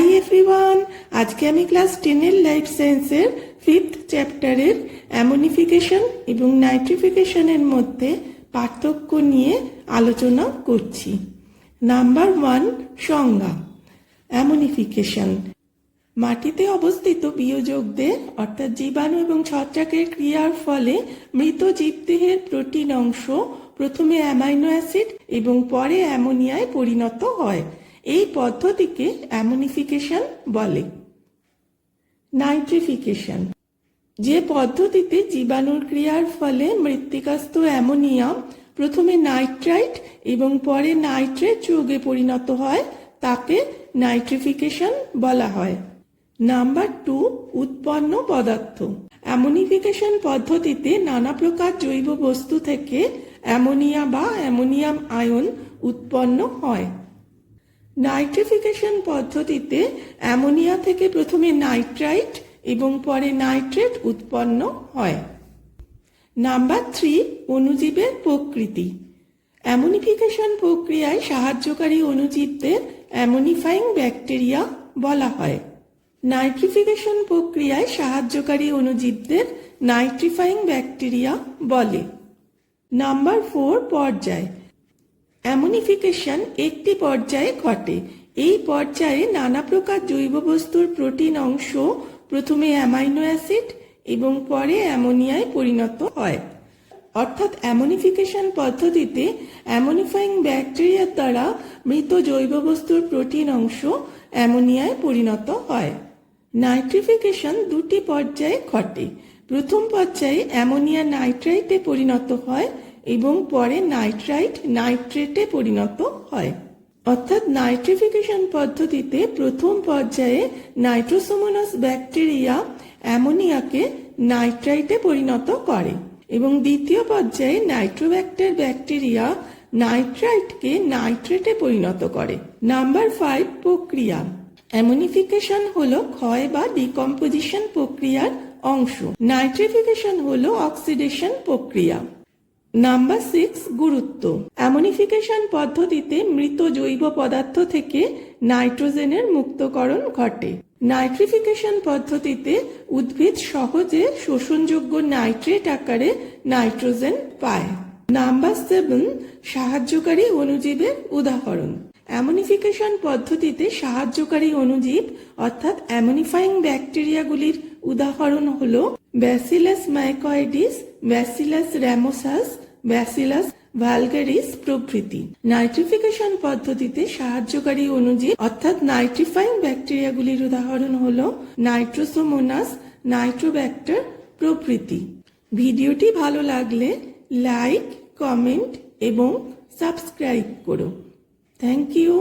Hi everyone আজকে আমি class টেনের লাইফ সায়েন্সের ফিফথ চ্যাপ্টারের অ্যামোনিফিকেশন এবং নাইট্রিফিকেশনের মধ্যে পার্থক্য নিয়ে আলোচনা করছি। নাম্বার ওয়ান সংজ্ঞা অ্যামোনিফিকেশন মাটিতে অবস্থিত বিয়োজকদের, অর্থাৎ জীবাণু এবং ছত্রাকের ক্রিয়ার ফলে মৃত জীবদেহের প্রোটিন অংশ প্রথমে অ্যামাইনো অ্যাসিড এবং পরে অ্যামোনিয়ায় পরিণত হয়। এই পদ্ধতিকে অ্যামোনিফিকেশন বলে। নাইট্রিফিকেশন যে পদ্ধতিতে জীবাণুর ক্রিয়ার ফলে মৃত্তিকাস্থ অ্যামোনিয়াম প্রথমে নাইট্রাইট এবং পরে নাইট্রেট যৌগে পরিণত হয়, তাকে নাইট্রিফিকেশন বলা হয়। নাম্বার টু উৎপন্ন পদার্থ। অ্যামোনিফিকেশন পদ্ধতিতে নানা প্রকার জৈব বস্তু থেকে অ্যামোনিয়া বা অ্যামোনিয়াম আয়ন উৎপন্ন হয়। নাইট্রিফিকেশন পদ্ধতিতে অ্যামোনিয়া থেকে প্রথমে নাইট্রাইট এবং পরে নাইট্রেট উৎপন্ন হয়। নাম্বার থ্রি, অণুজীবের প্রকৃতি। অ্যামোনিফিকেশন প্রক্রিয়ায় সাহায্যকারী অণুজীবদের অ্যামোনিফাইং ব্যাকটেরিয়া বলা হয়। নাইট্রিফিকেশন প্রক্রিয়ায় সাহায্যকারী অণুজীবদের নাইট্রিফাইং ব্যাকটেরিয়া বলে। নাম্বার ফোর, পর্যায়। অ্যামোনিফিকেশন একটি পর্যায়ে ঘটে। এই পর্যায়ে নানা প্রকার জৈব বস্তুর প্রোটিন অংশ, প্রথমে অ্যামাইনো অ্যাসিড এবং পরে অ্যামোনিয়ায় পরিণত হয়। অর্থাৎ অ্যামোনিফিকেশন পদ্ধতিতে অ্যামোনিফাইং ব্যাকটেরিয়ার দ্বারা মৃত জৈব বস্তুর প্রোটিন অংশ অ্যামোনিয়ায় পরিণত হয়। নাইট্রিফিকেশন দুটি পর্যায়ে ঘটে। প্রথম পর্যায়ে অ্যামোনিয়া নাইট্রাইটে পরিণত হয় এবং পরে নাইট্রাইট নাইট্রেটে পরিণত হয়। অর্থাৎ নাইট্রিফিকেশন পদ্ধতিতে প্রথম পর্যায়ে নাইট্রোসোমোনাস ব্যাকটেরিয়া অ্যামোনিয়াকে নাইট্রাইটে পরিণত করে এবং দ্বিতীয় পর্যায়ে নাইট্রোব্যাক্টার ব্যাকটেরিয়া নাইট্রাইটকে নাইট্রেটে পরিণত করে। নাম্বার ফাইভ, প্রক্রিয়া। অ্যামোনিফিকেশন হলো ক্ষয় বা ডিকম্পোজিশন প্রক্রিয়ার অংশ। নাইট্রিফিকেশন হলো অক্সিডেশন প্রক্রিয়া। নাম্বার সিক্স গুরুত্ব অ্যামোনিফিকেশন পদ্ধতিতে মৃত জৈব পদার্থ থেকে নাইট্রোজেনের মুক্তকরণ ঘটে। নাইট্রিফিকেশন পদ্ধতিতে উদ্ভিদ সহজে শোষণযোগ্য নাইট্রেট আকারে নাইট্রোজেন পায়। নাম্বার সেভেন সাহায্যকারী অণুজীবের উদাহরণ। অ্যামোনিফিকেশন পদ্ধতিতে সাহায্যকারী অণুজীব, অর্থাৎ অ্যামোনিফাইং ব্যাকটেরিয়াগুলির উদাহরণ হল bacillus mycoides bacillus ramosus bacillus vulgaris প্রভৃতি। নাইট্রিফিকেশন পদ্ধতিতে সাহায্যকারী অণুজীব অর্থাৎ নাইট্রিফাইং ব্যাকটেরিয়াগুলির উদাহরণ হল নাইট্রোসোমোনাস নাইট্রোব্যাক্টার প্রভৃতি। ভিডিওটি ভালো লাগলে লাইক কমেন্ট এবং সাবস্ক্রাইব করো। Thank you